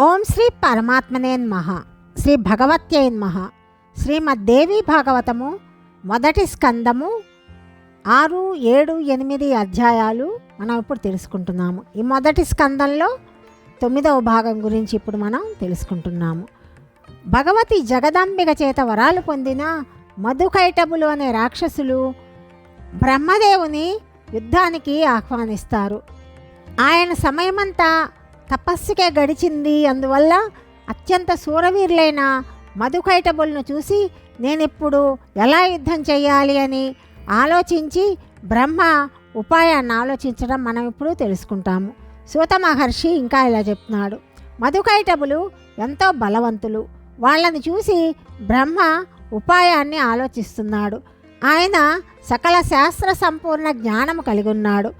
ఓం శ్రీ పరమాత్మనేన్మహ శ్రీ భగవత్యై శ్రీమద్దేవి భాగవతము మొదటి స్కందము ఆరు ఏడు ఎనిమిది అధ్యాయాలు మనం ఇప్పుడు తెలుసుకుంటున్నాము. ఈ మొదటి స్కందంలో తొమ్మిదవ భాగం గురించి ఇప్పుడు మనం తెలుసుకుంటున్నాము. భగవతి జగదాంబిక చేత వరాలు పొందిన మధుకైటబులు అనే రాక్షసులు బ్రహ్మదేవుని యుద్ధానికి ఆహ్వానిస్తారు. ఆయన సమయమంతా తపస్సుకే గడిచింది. అందువల్ల అత్యంత శూరవీరులైన మధుకైటబుల్ను చూసి నేనిప్పుడు ఎలా యుద్ధం చేయాలి అని ఆలోచించి బ్రహ్మ ఉపాయాన్ని ఆలోచించడం మనం ఇప్పుడు తెలుసుకుంటాము. సూత మహర్షి ఇంకా ఇలా చెప్తున్నాడు. మధుకైటబులు ఎంతో బలవంతులు. వాళ్ళని చూసి బ్రహ్మ ఉపాయాన్ని ఆలోచిస్తున్నాడు. ఆయన సకల శాస్త్ర సంపూర్ణ జ్ఞానము కలిగి ఉన్నాడు.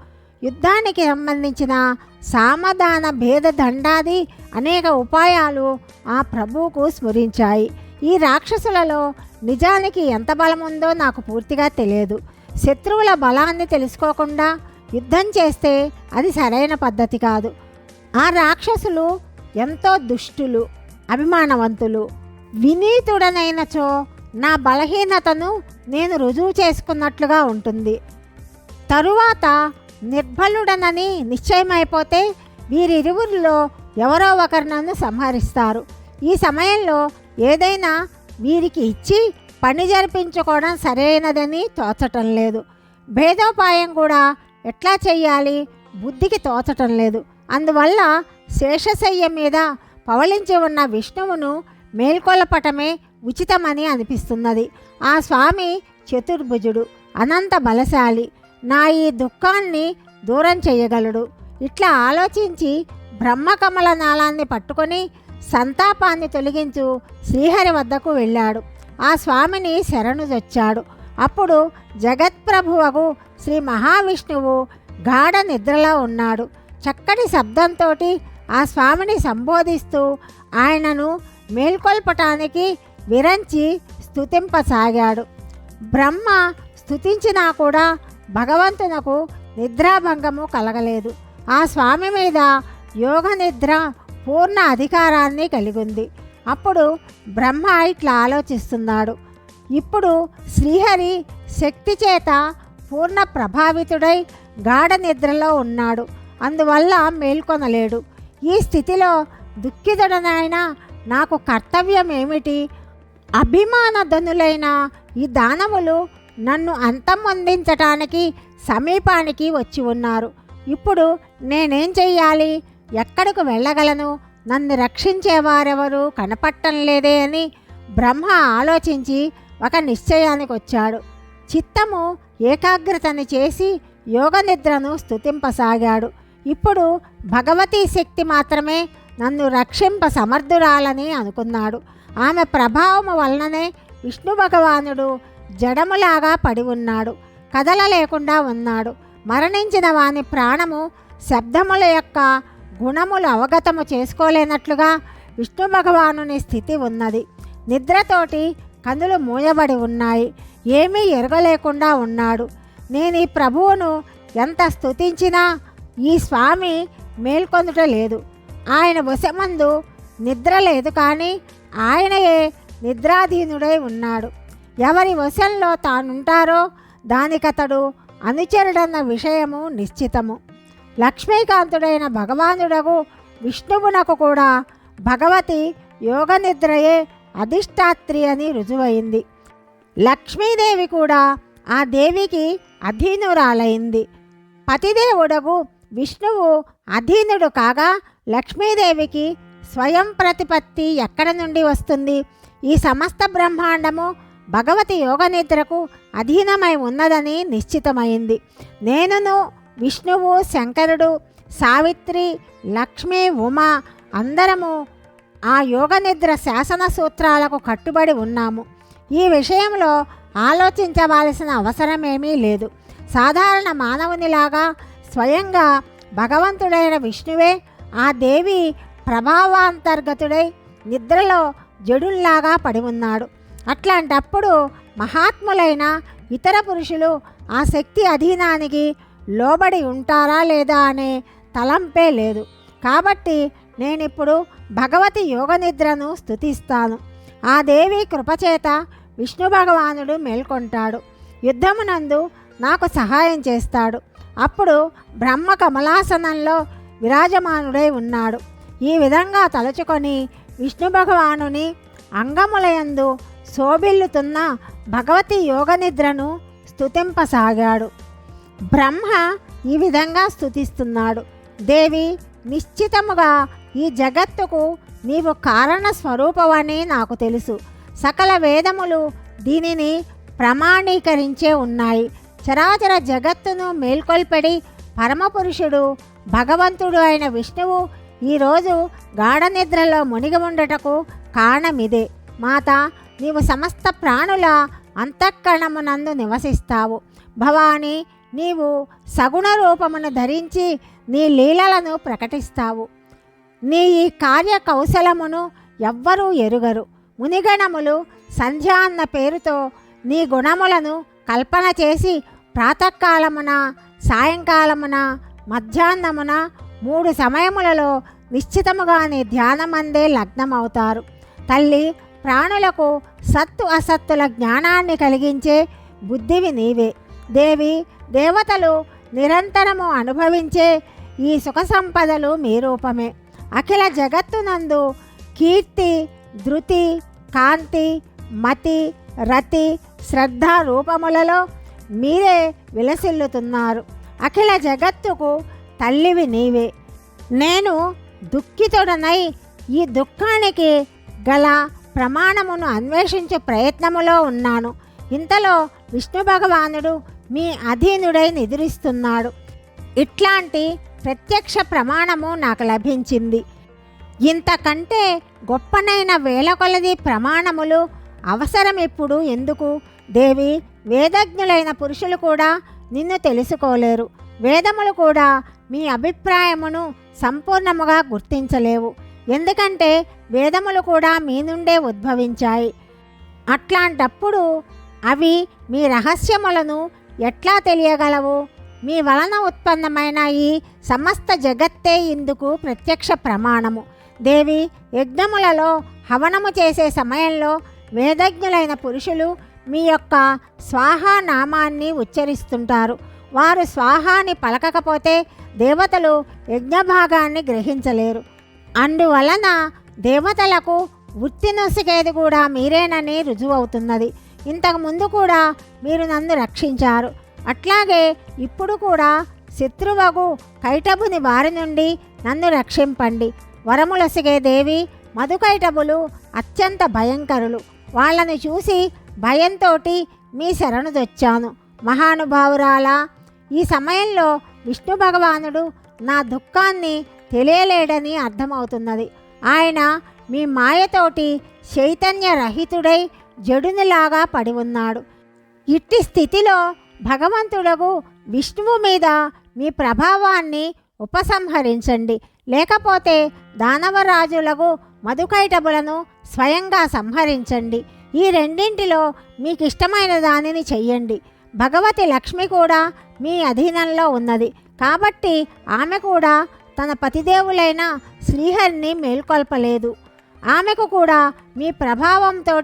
యుద్ధానికి సంబంధించిన సామధాన భేద దండాది అనేక ఉపాయాలు ఆ ప్రభువుకు స్మరించాయి. ఈ రాక్షసులలో నిజానికి ఎంత బలం ఉందో నాకు పూర్తిగా తెలియదు. శత్రువుల బలాన్ని తెలుసుకోకుండా యుద్ధం చేస్తే అది సరైన పద్ధతి కాదు. ఆ రాక్షసులు ఎంతో దుష్టులు అభిమానవంతులు. వినీతుడనైనచో నా బలహీనతను నేను రుజువు చేసుకున్నట్లుగా ఉంటుంది. తరువాత నిర్బలుడనని నిశ్చయమైపోతే వీరిరువురిలో ఎవరో ఒకరు నన్ను సంహరిస్తారు. ఈ సమయంలో ఏదైనా వీరికి ఇచ్చి పని జరిపించుకోవడం సరైనదని తోచటం లేదు. భేదోపాయం కూడా ఎట్లా చేయాలి బుద్ధికి తోచటం లేదు. అందువల్ల శేషశయ్య మీద పవలించి ఉన్న విష్ణువును మేల్కొలపటమే ఉచితమని అనిపిస్తున్నది. ఆ స్వామి చతుర్భుజుడు అనంత బలశాలి. నా ఈ దుఃఖాన్ని దూరం చేయగలడు. ఇట్లా ఆలోచించి బ్రహ్మకమల నాళాన్ని పట్టుకొని సంతాపాన్ని తొలగించు శ్రీహరి వద్దకు వెళ్ళాడు. ఆ స్వామిని శరణుజొచ్చాడు అప్పుడు జగత్ప్రభువకు శ్రీ మహావిష్ణువు గాఢ నిద్రలో ఉన్నాడు. చక్కటి శబ్దంతో ఆ స్వామిని సంబోధిస్తూ ఆయనను మేల్కొల్పటానికి విరంచి స్థుతింపసాగాడు బ్రహ్మ స్థుతించినా కూడా భగవంతునకు నిద్రాభంగము కలగలేదు. ఆ స్వామి మీద యోగ నిద్ర పూర్ణ అధికారాన్ని కలిగింది. అప్పుడు బ్రహ్మ ఇట్లా ఆలోచిస్తున్నాడు. ఇప్పుడు శ్రీహరి శక్తి చేత పూర్ణ ప్రభావితుడై గాఢ నిద్రలో ఉన్నాడు. అందువల్ల మేల్కొనలేడు. ఈ స్థితిలో దుఃఖితుడనైన నాకు కర్తవ్యం ఏమిటి అభిమానధనులైన ఈ దానములు నన్ను అంతం అందించటానికి సమీపానికి వచ్చి ఉన్నారు. ఇప్పుడు నేనేం చెయ్యాలి? ఎక్కడికి వెళ్ళగలను? నన్ను రక్షించేవారెవరు కనపట్టం లేదే అని బ్రహ్మ ఆలోచించి ఒక నిశ్చయానికి వచ్చాడు. చిత్తము ఏకాగ్రతని చేసి యోగ నిద్రను స్తుతింపసాగాడు. ఇప్పుడు భగవతీ శక్తి మాత్రమే నన్ను రక్షింప సమర్థురాలని అనుకున్నాడు. ఆమె ప్రభావము వలననే విష్ణు భగవానుడు జడములాగా పడి ఉన్నాడు కదల లేకుండా ఉన్నాడు. మరణించిన వాని ప్రాణము శబ్దముల యొక్క గుణములు అవగతము చేసుకోలేనట్లుగా విష్ణు భగవానుని స్థితి ఉన్నది. నిద్రతోటి కందులు మూయబడి ఉన్నాయి. ఏమీ ఎరగలేకుండా ఉన్నాడు. నేను ఈ ప్రభువును ఎంత స్తుతించినా ఈ స్వామి మేల్కొందుట లేదు. ఆయన వశమందు నిద్ర లేదు కానీ ఆయనయే నిద్రాధీనుడై ఉన్నాడు. ఎవరి వశంలో తానుంటారో దానికతడు అనుచరుడన్న విషయము నిశ్చితము. లక్ష్మీకాంతుడైన భగవానుడగు విష్ణువునకు కూడా భగవతి యోగ నిద్రయే అధిష్టాత్రి అని రుజువైంది. లక్ష్మీదేవి కూడా ఆ దేవికి అధీనురాలైంది. పతిదేవుడగు విష్ణువు అధీనుడు కాగా లక్ష్మీదేవికి స్వయం ప్రతిపత్తి ఎక్కడ నుండి వస్తుంది? ఈ సమస్త బ్రహ్మాండము భగవతి యోగ నిద్రకు అధీనమై ఉన్నదని నిశ్చితమైంది. నేనును విష్ణువు శంకరుడు సావిత్రి లక్ష్మి ఉమ అందరము ఆ యోగ నిద్ర శాసన సూత్రాలకు కట్టుబడి ఉన్నాము. ఈ విషయంలో ఆలోచించవలసిన అవసరమేమీ లేదు. సాధారణ మానవునిలాగా స్వయంగా భగవంతుడైన విష్ణువే ఆ దేవి ప్రభావాంతర్గతుడై నిద్రలో జడుల్లాగా పడి ఉన్నాడు. అట్లాంటప్పుడు మహాత్ములైన ఇతర పురుషులు ఆ శక్తి అధీనానికి లోబడి ఉంటారా లేదా అనే తలంపే లేదు. కాబట్టి నేనిప్పుడు భగవతి యోగ నిద్రను ఆ దేవి కృపచేత విష్ణు భగవానుడు మేల్కొంటాడు. యుద్ధమునందు నాకు సహాయం చేస్తాడు. అప్పుడు బ్రహ్మ కమలాసనంలో విరాజమానుడై ఉన్నాడు. ఈ విధంగా తలుచుకొని విష్ణు భగవానుని అంగములయందు శోభిల్లుతున్న భగవతి యోగ నిద్రను స్తుతింపసాగాడు. బ్రహ్మ ఈ విధంగా స్థుతిస్తున్నాడు దేవి నిశ్చితముగా ఈ జగత్తుకు నీవు కారణ స్వరూపమని నాకు తెలుసు. సకల వేదములు దీనిని ప్రమాణీకరించే ఉన్నాయి. చరాచర జగత్తును మేల్కొల్పడి పరమపురుషుడు భగవంతుడు అయిన విష్ణువు ఈరోజు గాఢనిద్రలో మునిగి ఉండటకు కారణమిదే. మాత నీవు సమస్త ప్రాణుల అంతఃకరణమునందు నివసిస్తావు. భవాని నీవు సగుణ రూపమును ధరించి నీ లీలలను ప్రకటిస్తావు. నీ ఈ కార్య కౌశలమును ఎవ్వరూ ఎరుగరు. మునిగణములు సంధ్య అన్న పేరుతో నీ గుణములను కల్పన చేసి ప్రాతకాలమున సాయంకాలమున మధ్యాహ్నమున మూడు సమయములలో నిశ్చితముగా నీ ధ్యానమందే లగ్నమవుతారు. తల్లి ప్రాణులకు సత్తు అసత్తుల జ్ఞానాన్ని కలిగించే బుద్ధివి నీవే. దేవి దేవతలు నిరంతరము అనుభవించే ఈ సుఖ సంపదలు మీ రూపమే. అఖిల జగత్తునందు కీర్తి ధృతి కాంతి మతి రతి శ్రద్ధ రూపములలో మీరే విలసిల్లుతున్నారు. అఖిల జగత్తుకు తల్లివి నీవే. నేను దుఃఖితుడనై ఈ దుఃఖానికి గల ప్రమాణమును అన్వేషించే ప్రయత్నములో ఉన్నాను. ఇంతలో విష్ణు భగవానుడు మీ అధీనుడై నిద్రిస్తున్నాడు. ఇట్లాంటి ప్రత్యక్ష ప్రమాణము నాకు లభించింది. ఇంతకంటే గొప్పనైన వేల కొలది ప్రమాణములు అవసరం ఇప్పుడు ఎందుకు? దేవి వేదజ్ఞులైన పురుషులు కూడా నిన్ను తెలుసుకోలేరు. వేదములు కూడా మీ అభిప్రాయమును సంపూర్ణముగా గుర్తించలేవు. ఎందుకంటే వేదములు కూడా మీ నుండే ఉద్భవించాయి. అట్లాంటప్పుడు అవి మీ రహస్యములను ఎట్లా తెలియగలవు? మీ వలన ఉత్పన్నమైన ఈ సమస్త జగత్తే ఇందుకు ప్రత్యక్ష ప్రమాణము. దేవి యజ్ఞములలో హవనము చేసే సమయంలో వేదజ్ఞులైన పురుషులు మీ యొక్క స్వాహా నామాన్ని ఉచ్చరిస్తుంటారు. వారు స్వాహాని పలకకపోతే దేవతలు యజ్ఞభాగాన్ని గ్రహించలేరు. అందువలన దేవతలకు వృత్తి నొసిగేది కూడా మీరేనని రుజువవుతున్నది. ఇంతకుముందు కూడా మీరు నన్ను రక్షించారు. అట్లాగే ఇప్పుడు కూడా శత్రువగు కైటబుని వారి నుండి నన్ను రక్షింపండి. వరములసిగే దేవి మధుకైటబులు అత్యంత భయంకరులు. వాళ్ళని చూసి భయంతో మీ శరణు తెచ్చాను. మహానుభావురాలా ఈ సమయంలో విష్ణు భగవానుడు నా దుఃఖాన్ని తెలియలేడని అర్థమవుతున్నది. ఆయన మీ మాయతోటి చైతన్య రహితుడై జడునిలాగా పడి ఉన్నాడు. ఇట్టి స్థితిలో భగవంతుడగు విష్ణువు మీద మీ ప్రభావాన్ని ఉపసంహరించండి. లేకపోతే దానవరాజులకు మధుకైటబులను స్వయంగా సంహరించండి. ఈ రెండింటిలో మీకు ఇష్టమైన దానిని చెయ్యండి. భగవతి లక్ష్మి కూడా మీ అధీనంలో ఉన్నది. కాబట్టి ఆమె కూడా తన పతిదేవులైన శ్రీహరిని మేల్కొల్పలేదు. ఆమెకు కూడా మీ ప్రభావంతో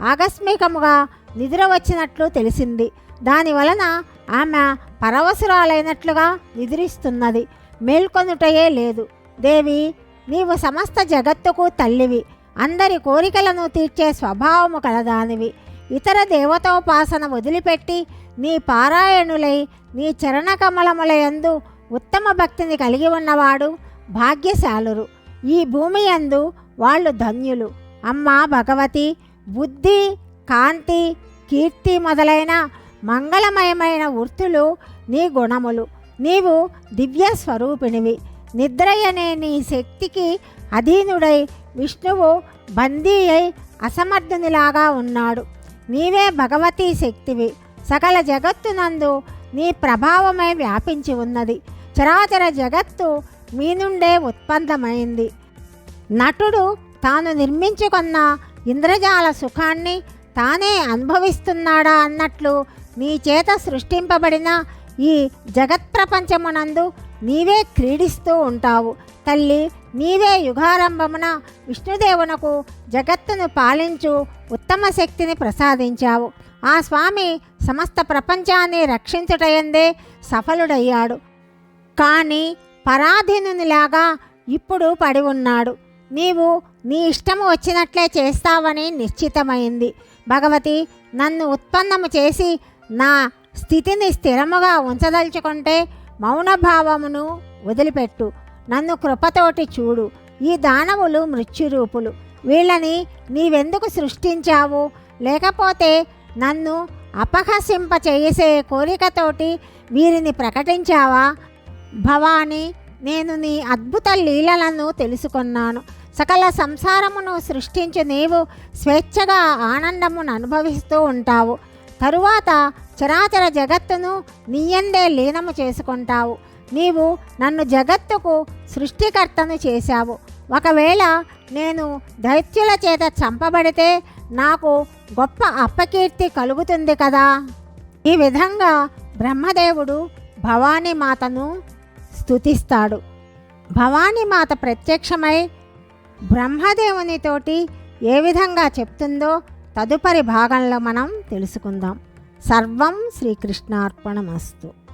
ఆకస్మికముగా నిద్ర వచ్చినట్లు తెలిసింది. దానివలన ఆమె పరవసురాలైనట్లుగా నిద్రిస్తున్నది. మేల్కొనుటయే లేదు. దేవి నీవు సమస్త జగత్తుకు తల్లివి. అందరి కోరికలను తీర్చే స్వభావము కలదానివి. ఇతర దేవతోపాసన వదిలిపెట్టి నీ పారాయణులై నీ చరణకమలములయందు ఉత్తమ భక్తిని కలిగి ఉన్నవాడు భాగ్యశాలురు. ఈ భూమి అందు వాళ్ళు ధన్యులు. అమ్మ భగవతి బుద్ధి కాంతి కీర్తి మొదలైన మంగళమయమైన వృత్తులు నీ గుణములు. నీవు దివ్య స్వరూపిణివి నిద్రయనే నీ శక్తికి అధీనుడై విష్ణువు బందీ అయి అసమర్థునిలాగా ఉన్నాడు. నీవే భగవతీ శక్తివి. సకల జగత్తునందు నీ ప్రభావమే వ్యాపించి ఉన్నది. చరాచర జగత్తు మీ నుండే ఉత్పన్నమైంది. నటుడు తాను నిర్మించుకున్న ఇంద్రజాల సుఖాన్ని తానే అనుభవిస్తున్నాడా అన్నట్లు నీ చేత సృష్టింపబడిన ఈ జగత్ప్రపంచమునందు నీవే క్రీడిస్తూ ఉంటావు. తల్లి నీవే యుగారంభమున విష్ణుదేవునకు జగత్తును పాలించు ఉత్తమ శక్తిని ప్రసాదించావు. ఆ స్వామి సమస్త ప్రపంచాన్ని రక్షించుటయందే సఫలుడయ్యాడు. కానీ పరాధీనునిలాగా ఇప్పుడు పడి ఉన్నాడు. నీవు నీ ఇష్టము వచ్చినట్లే చేస్తావని నిశ్చితమైంది. భగవతి నన్ను ఉత్పన్నము చేసి నా స్థితిని స్థిరముగా ఉంచదలుచుకుంటే మౌనభావమును వదిలిపెట్టు. నన్ను కృపతోటి చూడు. ఈ దానవులు మృత్యురూపులు. వీళ్ళని నీవెందుకు సృష్టించావు? లేకపోతే నన్ను అపహసింప చేసే కోరికతోటి వీరిని ప్రకటించావా? భవాని నేను నీ అద్భుత లీలలను తెలుసుకున్నాను. సకల సంసారమును సృష్టించి నీవు స్వేచ్ఛగా ఆనందమును అనుభవిస్తూ ఉంటావు. తరువాత చరాచర జగత్తును నీయందే లీనము చేసుకుంటావు. నీవు నన్ను జగత్తుకు సృష్టికర్తను చేశావు. ఒకవేళ నేను దైత్యుల చేత చంపబడితే నాకు గొప్ప అప్పకీర్తి కలుగుతుంది కదా. ఈ విధంగా బ్రహ్మదేవుడు భవానీ మాతను స్తుతిస్తాడు. భవానీ మాత ప్రత్యక్షమై బ్రహ్మదేవునితోటి ఏ విధంగా చెప్తుందో తదుపరి భాగంలో మనం తెలుసుకుందాం. సర్వం శ్రీకృష్ణార్పణమస్తు.